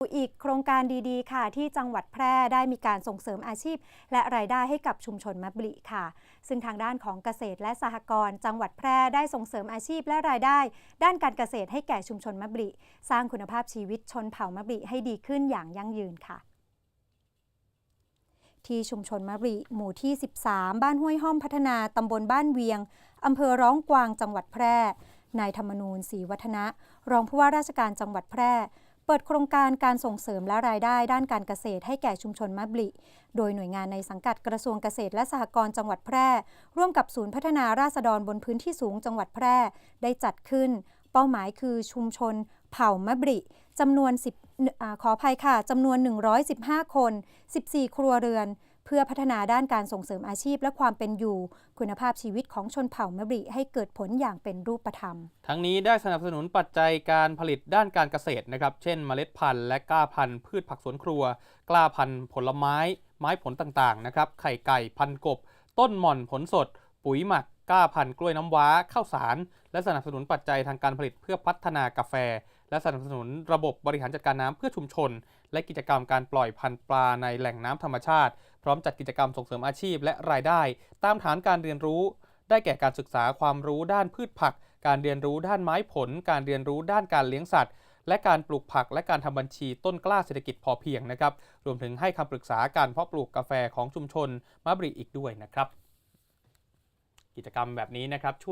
อีกโครงการดีๆ ค่ะ ที่จังหวัดแพร่ได้มีการส่งเสริมอาชีพ และรายได้ให้กับชุมชนมะบริค่ะ ซึ่งทางด้านของเกษตรและสหกรณ์จังหวัดแพร่ได้ส่งเสริมอาชีพและรายได้ ด้านการเกษตรให้แก่ชุมชนมะบริสร้างคุณภาพชีวิตชนเผ่ามะบริให้ดีขึ้นอย่างยั่งยืนค่ะที่ชุมชนมะบริหมู่ที่ 13 บ้านห้วยห้อมพัฒนา ตำบลบ้านเวียง อำเภอร้องกวางจังหวัดแพร่ นายธรรมนูญศรีวัฒนะ รองผู้ว่าราชการจังหวัดแพร่ เปิดโครงการการส่งเสริมและรายได้ด้านการเกษตรให้แก่ชุมชนมะบลิ โดยหน่วยงานในสังกัดกระทรวงเกษตรและสหกรณ์จังหวัดแพร่ ร่วมกับศูนย์พัฒนาราษฎรบนพื้นที่สูงจังหวัดแพร่ ได้จัดขึ้น เป้าหมายคือชุมชนเผ่ามะบริจำนวน10อขออภัยค่ะจำนวน 115 คน 14 ครัวเรือน เพื่อพัฒนาด้านการส่งเสริมอาชีพและความเป็นอยู่ คุณภาพชีวิตของชนเผ่ามะบริให้เกิดผลอย่างเป็นรูปธรรม ทั้งนี้ได้สนับสนุนปัจจัยการผลิตด้านการเกษตรนะครับ เช่น เมล็ดพันธุ์และกล้าพันธุ์พืชผักสวนครัว กล้าพันธุ์ผลไม้ ไม้ผลต่างๆนะครับ ไข่ไก่พันกบ ต้นหม่อนผลสด ปุ๋ยหมักกล้าพันธุ์กล้วยน้ำว้าข้าวสาร และสนับสนุนปัจจัยทางการผลิตเพื่อพัฒนากาแฟ และสนับสนุนระบบบริหารจัดการน้ำเพื่อชุมชน และกิจกรรมการปล่อยพันธุ์ปลาในแหล่งน้ำธรรมชาติ ร้อมจัดกิจกรรมส่งเสริมอาชีพและรายได้ ตามฐานการเรียนรู้ ได้แก่การศึกษาความรู้ด้านพืชผัก การเรียนรู้ด้านไม้ผล การเรียนรู้ด้านการเลี้ยงสัตว์ และการปลูกผักและการทำบัญชีต้นกล้าเศรษฐกิจพอเพียงนะครับ รวมถึงให้คำปรึกษาการเพาะปลูกกาแฟของชุมชนมะบริอีกด้วยนะครับ กิจกรรมแบบนี้นะครับช่วย